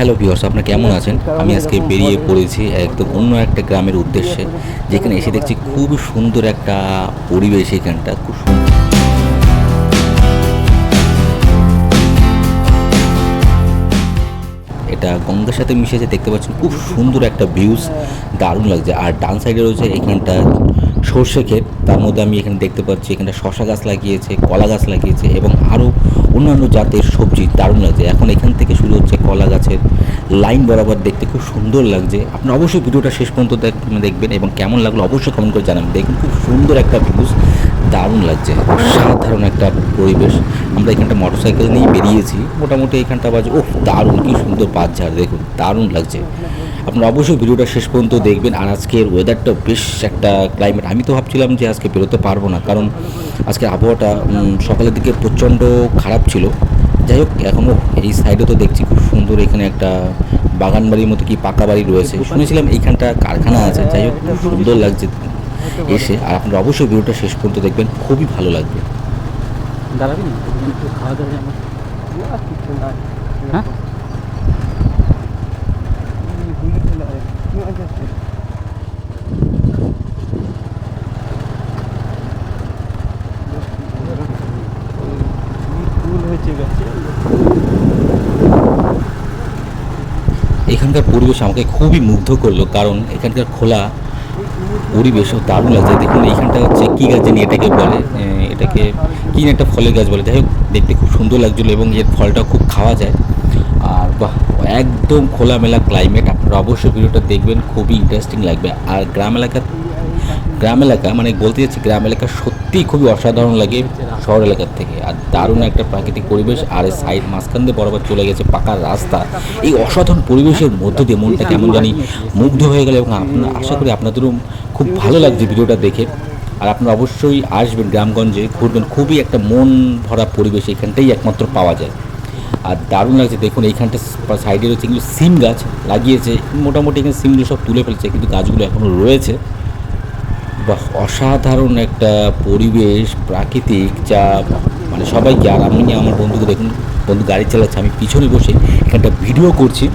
Hello viewers আপনারা কেমন আছেন? আমি আজকে বেরিয়ে পড়েছি একদম অন্য একটা গ্রামের উদ্দেশ্যে, যেখানে এসে দেখছি খুব সুন্দর একটা পরিবেশ এখানটা, খুব সুন্দর এটা গঙ্গার সাথে মিশেছে দেখতে পাচ্ছেন, খুব সুন্দর একটা ভিউজ দারুণ লাগছে। আর ডান সাইডে রয়েছে এখানটা সর্ষে ক্ষেত, তার মধ্যে আমি এখানে দেখতে পাচ্ছি এখানটা শশা গাছ লাগিয়েছে, কলা গাছ লাগিয়েছে এবং আরও অন্যান্য জাতের সবজি, দারুণ লাগছে। এখন এখান থেকে শুরু হচ্ছে কলা গাছের লাইন বরাবর দেখতে খুব সুন্দর লাগছে। আপনি অবশ্যই ভিডিওটা শেষ পর্যন্ত দেখ- দেখবেন এবং কেমন লাগল অবশ্যই কমেন্ট করে জানাবেন। দেখুন, খুব সুন্দর একটা ভিউজ দারুণ লাগছে সাধারণ একটা পরিবেশ। আমরা এখানটা মোটরসাইকেল নিয়ে বেরিয়েছি। মোটামুটি এখানটা বাজে ওহ, দারুণ, কি সুন্দর বাজার দেখুন, দারুণ লাগছে। আপনারা অবশ্যই ভিডিওটা শেষ পর্যন্ত দেখবেন। আর আজকের ওয়েদারটা বেশ একটা ক্লাইমেট আমি তো ভাবছিলাম যে আজকে বেরোতে পারব না কারণ আজকে আবহাওয়াটা সকালের দিকে প্রচণ্ড খারাপ ছিল। যাই হোক এখনও এই সাইডে তো দেখছি খুব সুন্দর এখানে একটা বাগান বাড়ির মতো কি পাকা বাড়ি রয়েছে। শুনেছিলাম এইখানটা কারখানা আছে। যাই হোক খুব সুন্দর লাগছে এসে। আর আপনারা অবশ্যই ভিডিওটা শেষ পর্যন্ত দেখবেন। খুবই ভালো লাগবে। দাঁড়াবি না একটু খাওয়া দাওয়া হ্যাঁ? এখানকার পরিবেশ আমাকে খুবই মুগ্ধ করল, কারণ এখানকার খোলা পরিবেশও দারুণ লাগছে। দেখুন, এইখানটা হচ্ছে কী গাছ জানি এটাকে বলে এটাকে কী একটা ফলের গাছ বলে। যাই হোক, দেখতে খুব সুন্দর লাগছিল এবং এর ফলটা খুব খাওয়া যায়। একদম খোলামেলা ক্লাইমেট আপনারা অবশ্যই ভিডিওটা দেখবেন, খুবই ইন্টারেস্টিং লাগবে। আর গ্রাম এলাকার গ্রাম এলাকা মানে বলতে যাচ্ছি গ্রাম এলাকা সত্যিই খুবই অসাধারণ লাগে শহর এলাকার থেকে। আর দারুণ একটা প্রাকৃতিক পরিবেশ, আর এই সাইড মাঝখান দিয়ে বরাবর চলে গেছে পাকার রাস্তা। এই অসাধারণ পরিবেশের মধ্য দিয়ে মনটা কেমন জানি মুগ্ধ হয়ে গেল এবং আপনার আশা করি আপনাদেরও খুব ভালো লাগছে ভিডিওটা দেখে। আর আপনারা অবশ্যই আসবেন গ্রামগঞ্জে, ঘুরবেন, খুবই একটা মন ভরা পরিবেশ এখানটাই একমাত্র পাওয়া যায়। আর দারুণ লাগছে, দেখুন এইখানটা সাইডে রয়েছে এগুলো সিম গাছ লাগিয়েছে, মোটামুটি এখানে সিমগুলো সব তুলে ফেলছে, কিন্তু গাছগুলো এখনও রয়েছে। বাহ, অসাধারণ একটা পরিবেশ, প্রাকৃতিক যা মানে সবাইকে আর আমি আমার বন্ধুকে দেখুন, বন্ধু গাড়ি চালাচ্ছে, আমি পিছনে বসে এখানটা ভিডিও করছি।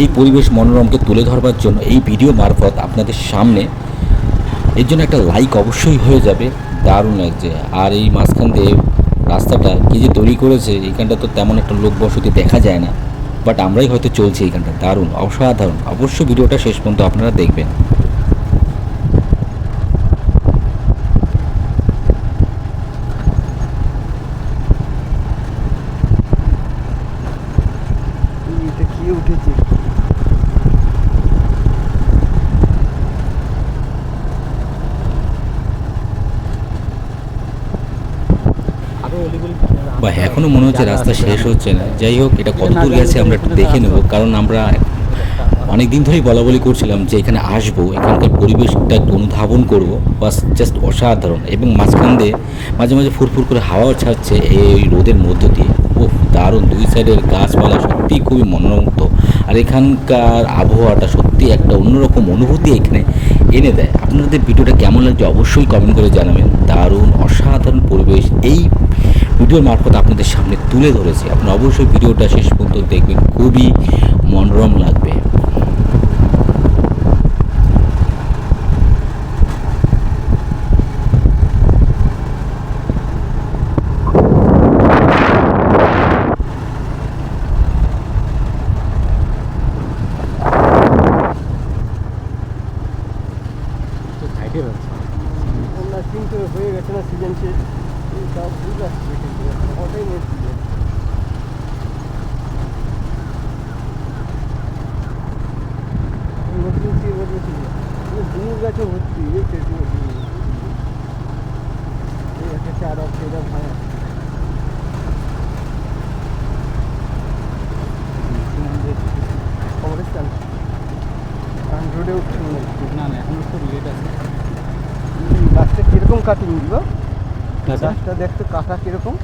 এই পরিবেশ মনোরমকে তুলে ধরবার জন্য এই ভিডিও মারফত আপনাদের সামনে। এর জন্য একটা লাইক অবশ্যই হয়ে যাবে, দারুণ লাগছে। আর এই মাঝখান দিয়ে রাস্তাটা কি যে তৈরি করেছে এইখানটা তো তেমন একটা লোক বসতি দেখা যায় না। বাট আমরাই হয়তো চলছি এইখানটা দারুণ, অসাধারণ। অবশ্যই ভিডিওটা শেষ পর্যন্ত আপনারা দেখবেন। উঠেছে? বা এখনও মনে হচ্ছে রাস্তা শেষ হচ্ছে না। যাই হোক, এটা কত দূর গেছে আমরা একটু দেখে নেব। কারণ আমরা অনেক দিন ধরেই বলা বলি করছিলাম যে এখানে আসব, এখানকার পরিবেশটা অনুধাবন করব, বাস জাস্ট অসাধারণ। এবং মাঝখান দিয়ে মাঝে মাঝে ফুরফুর করে হাওয়াও ছাড়ছে এই রোদের মধ্য দিয়ে। ও দারুণ। দুই সাইডের গাছপালা সত্যিই খুবই মনোমুগ্ধ। আর এখানকার আবহাওয়াটা সত্যি একটা অন্যরকম অনুভূতি এখানে এনে দেয়। আপনাদের ভিডিওটা কেমন লাগছে অবশ্যই কমেন্ট করে জানাবেন। দারুণ, অসাধারণ পরিবেশ। এই ভিডিওর মারফত আপনাদের সামনে তুলে ধরেছি। আপনারা অবশ্যই ভিডিওটা শেষ পর্যন্ত দেখবেন। খুবই মনোরম লাগবে তো সাইডে রয়েছে না কিন্তু হয়ে গেছে না সিজন শেষ এই সব ফুল আসছে কিন্তু ওটাই নেই সিজন নতুন কি বলছি ডুমুর গাছও ভর্তি এই তো ডুমুর ডুমুর। কবরস্থান রোডে না। না এখনও লেট আছে। হুম, গাছটা কীরকম কাটিং দেখতে কাটা কীরকম?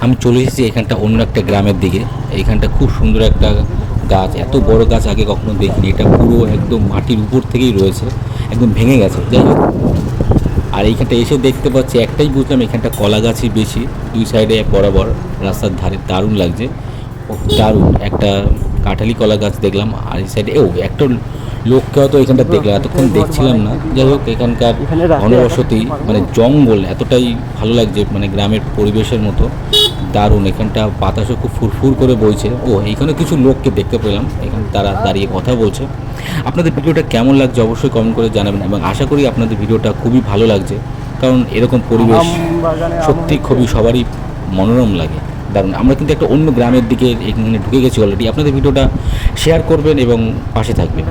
আমি চলে এসেছি এখানটা অন্য একটা গ্রামের দিকে। এইখানটা খুব সুন্দর একটা গাছ। এত বড় গাছ আগে কখনো দেখিনি। এটা পুরো একদম মাটির উপর থেকেই রয়েছে। একদম ভেঙে গেছে। যাই হোক আর এইখানটা এসে দেখতে পাচ্ছি একটাই বুঝলাম এখানটা কলা গাছই বেশি দুই সাইডে বরাবর রাস্তার ধারে দারুণ লাগছে। ও, দারুণ একটা কাঁঠালি কলা গাছ দেখলাম আর এই সাইডে ও একটা লোককেও তো এখানটা দেখলাম এতক্ষণ দেখছিলাম না। যাই হোক এখানকার অনবসতি ঘনবসতি মানে জঙ্গল এতটাই ভালো লাগছে মানে গ্রামের পরিবেশের মতো। দারুণ এখানটা বাতাসও খুব ফুরফুর করে বইছে। ও এইখানে কিছু লোককে দেখতে পেলাম এখানে তারা দাঁড়িয়ে কথা বলছে। আপনাদের ভিডিওটা কেমন লাগছে অবশ্যই কমেন্ট করে জানাবেন এবং আশা করি আপনাদের ভিডিওটা খুবই ভালো লাগছে কারণ এরকম পরিবেশ সত্যি খুবই সবারই মনোরম লাগে। দারুণ আমরা কিন্তু একটা অন্য গ্রামের দিকে এখানে ঢুকে গেছি অলরেডি আপনাদের ভিডিওটা শেয়ার করবেন এবং পাশে থাকবেন।